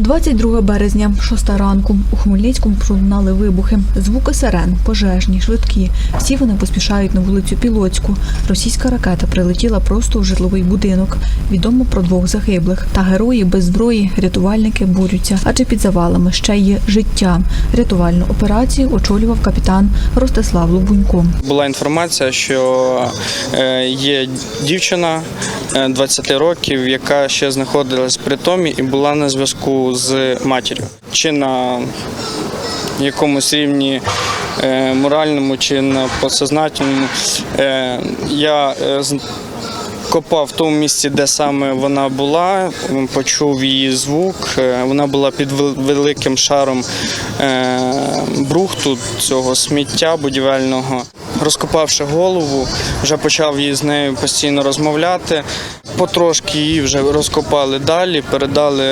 22 березня, 6 ранку. У Хмельницькому пролунали вибухи. Звуки сирен, пожежні, швидкі. Всі вони поспішають на вулицю Пілоцьку. Російська ракета прилетіла просто в житловий будинок. Відомо про двох загиблих. Та герої без зброї, рятувальники борються. Адже під завалами ще є життя. Рятувальну операцію очолював капітан Ростислав Лубунько. Була інформація, що е, є дівчина е, 20 років, яка ще знаходилась при томі і була на зв'язку з матір'ю. Чи на якомусь рівні е, моральному, чи на подсознательному. Е, Я е, копав в тому місці, де саме вона була, почув її звук. Вона була під великим шаром брухту цього сміття будівельного. Розкопавши голову, вже почав її з нею постійно розмовляти. Потрошки її вже розкопали далі, передали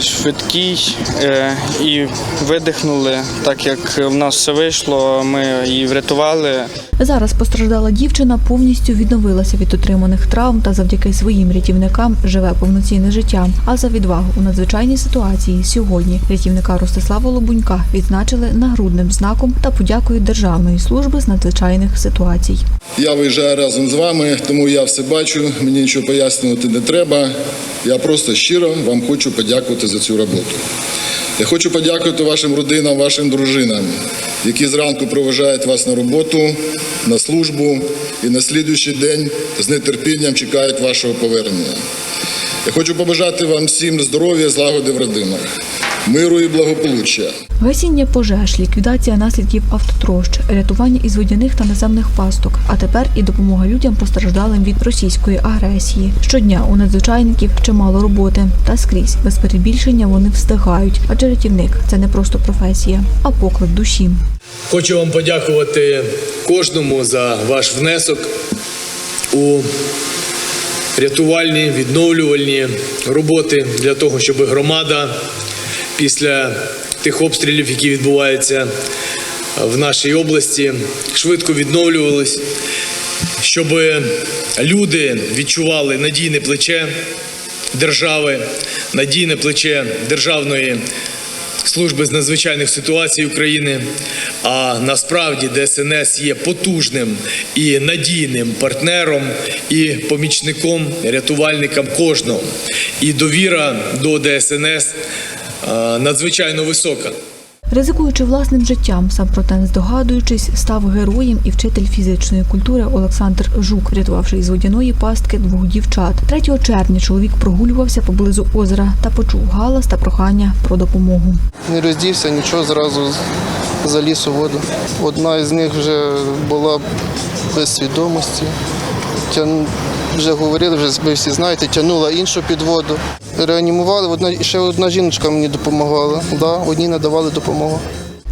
швидкій е, і видихнули. Так як в нас все вийшло, ми її врятували. Зараз постраждала дівчина повністю відновилася від отриманих травм та завдяки своїм рятівникам живе повноцінне життя. А за відвагу у надзвичайній ситуації сьогодні рятівника Ростислава Лобунька відзначили нагрудним знаком та подякою Державної служби з надзвичайних ситуацій. Я виїжджаю разом з вами, тому я все бачу. Мені нічого пояснювати не треба. Я просто щиро вам хочу подякувати за цю роботу. Я хочу подякувати вашим родинам, вашим дружинам, які зранку проважають вас на роботу, на службу і на слідуючий день з нетерпінням чекають вашого повернення. Я хочу побажати вам всім здоров'я, злагоди в родинах, миру і благополуччя. Гасіння пожеж, ліквідація наслідків автотрощ, рятування із водяних та наземних пасток, а тепер і допомога людям постраждалим від російської агресії. Щодня у надзвичайників чимало роботи, та скрізь без перебільшення вони встигають, адже рятівник це не просто професія, а поклик душі. Хочу вам подякувати кожному за ваш внесок у рятувальні, відновлювальні роботи для того, щоб громада після тих обстрілів, які відбуваються в нашій області, швидко відновлювалась, щоб люди відчували надійне плече держави, надійне плече державної служби з надзвичайних ситуацій України. А насправді ДСНС є потужним і надійним партнером і помічником, рятувальником кожного. І довіра до ДСНС надзвичайно висока. Ризикуючи власним життям, сам проте не здогадуючись, став героєм і вчитель фізичної культури Олександр Жук, врятувавши із водяної пастки двох дівчат. 3 червня чоловік прогулювався поблизу озера та почув галас та прохання про допомогу. Не роздівся, нічого, зразу заліз у воду. Одна із них вже була без свідомості. Вже говорили, вже ви всі знаєте, тягнула іншу під воду. Реанімували, одна, ще одна жіночка мені допомагала. Да, одній надавали допомогу.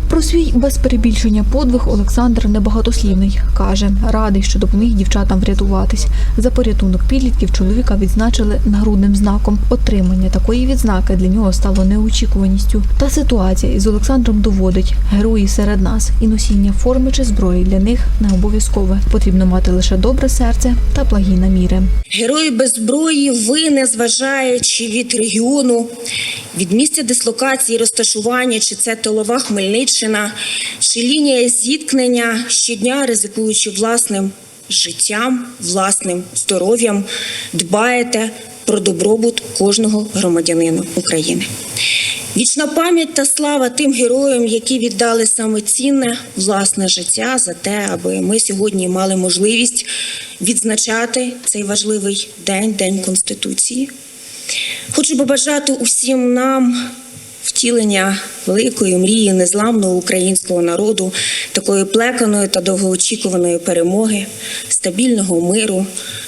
Про свій без перебільшення подвиг Олександр небагатослівний. Каже, радий, що допоміг дівчатам врятуватись. За порятунок підлітків чоловіка відзначили нагрудним знаком. Отримання такої відзнаки для нього стало неочікуваністю. Та ситуація із Олександром доводить герої серед нас, і носіння форми чи зброї для них не обов'язкове. Потрібно мати лише добре серце та благі наміри. Герої без зброї, ви, незважаючи від регіону, від місця дислокації, розташування, чи це тилова Хмельниччина, чи лінія зіткнення щодня, ризикуючи власним життям, власним здоров'ям, дбаєте про добробут кожного громадянина України. Вічна пам'ять та слава тим героям, які віддали саме цінне власне життя за те, аби ми сьогодні мали можливість відзначати цей важливий день, День Конституції. Хочу побажати усім нам втілення великої мрії незламного українського народу, такої плеканої та довгоочікуваної перемоги, стабільного миру,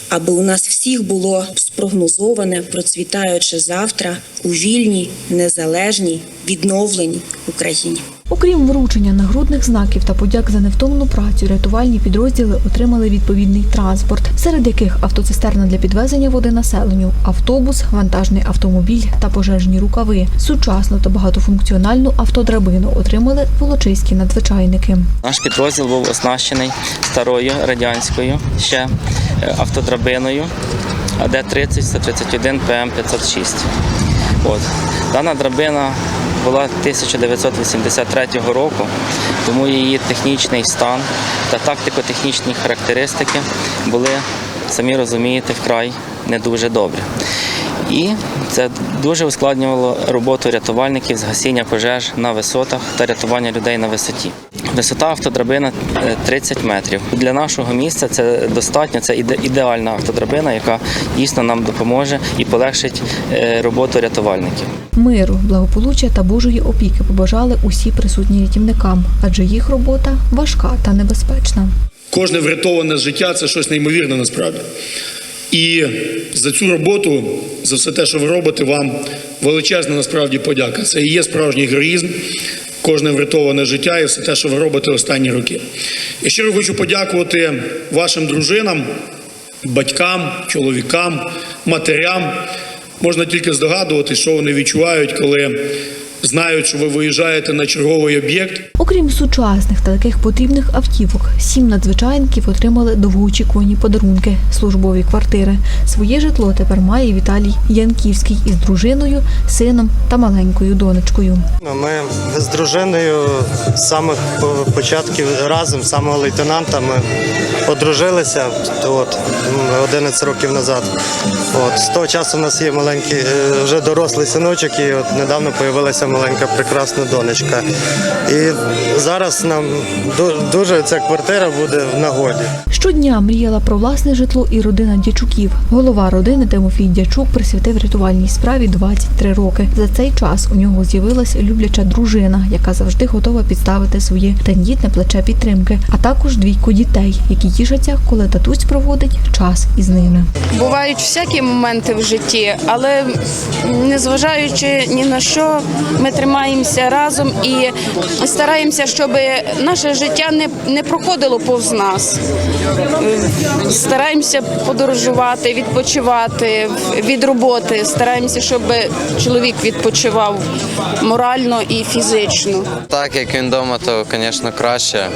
аби у нас всіх було спрогнозоване, процвітаюче завтра у вільній, незалежній, відновленій Україні. Окрім вручення нагрудних знаків та подяк за невтомну працю, рятувальні підрозділи отримали відповідний транспорт, серед яких автоцистерна для підвезення води населенню, автобус, вантажний автомобіль та пожежні рукави. Сучасну та багатофункціональну автодрабину отримали волочиські надзвичайники. Наш підрозділ був оснащений старою радянською ще е, автодрабиною АД-30 131 ПМ-506. От. Дана драбина була 1983 року, тому її технічний стан та тактико-технічні характеристики були, самі розумієте, вкрай не дуже добрі. І це дуже ускладнювало роботу рятувальників з гасіння пожеж на висотах та рятування людей на висоті. Висота автодрабина е, 30 метрів. Для нашого місця це достатньо, це ідеальна автодрабина, яка дійсно нам допоможе і полегшить е, роботу рятувальників. Миру, благополуччя та Божої опіки побажали усі присутні рятівникам, адже їх робота важка та небезпечна. Кожне врятоване життя це щось неймовірне насправді. І за цю роботу, за все те, що ви робите, вам величезна насправді подяка. Це і є справжній героїзм, кожне врятоване життя і все те, що ви робите останні роки. Я щиро хочу подякувати вашим дружинам, батькам, чоловікам, матерям. Можна тільки здогадувати, що вони відчувають, коли знають, що ви виїжджаєте на черговий об'єкт. Окрім сучасних та таких потрібних автівок, сім надзвичайників отримали довгоочікувані подарунки службові квартири. Своє житло тепер має Віталій Янківський із дружиною, сином та маленькою донечкою. Ми з дружиною з самих по- початків разом, з самого лейтенанта, ми одружилися от, 11 років назад. От, з того часу у нас є маленький, е, вже дорослий синочок, і от недавно з'явилася маленька прекрасна донечка. І зараз нам ду- дуже ця квартира буде в нагоді. Щодня мріяла про власне житло і родина Дячуків. Голова родини Тимофій Дячук присвятив рятувальній справі 23 роки. За цей час у нього з'явилась любляча дружина, яка завжди готова підставити своє тендітне плече підтримки, а також двійко дітей, які тішаться, коли татусь проводить час із ними. Бувають всякі моменти в житті, але незважаючи ні на що, ми тримаємося разом і стараємося, щоб наше життя не, не проходило повз нас. Е, Стараємося подорожувати, відпочивати від роботи. Стараємося, щоб чоловік відпочивав морально і фізично. Так як він вдома, то, звісно, краще.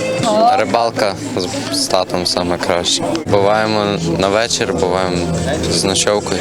Рибалка з татом саме краще. Буваємо на вечір, буваємо з ночовкою.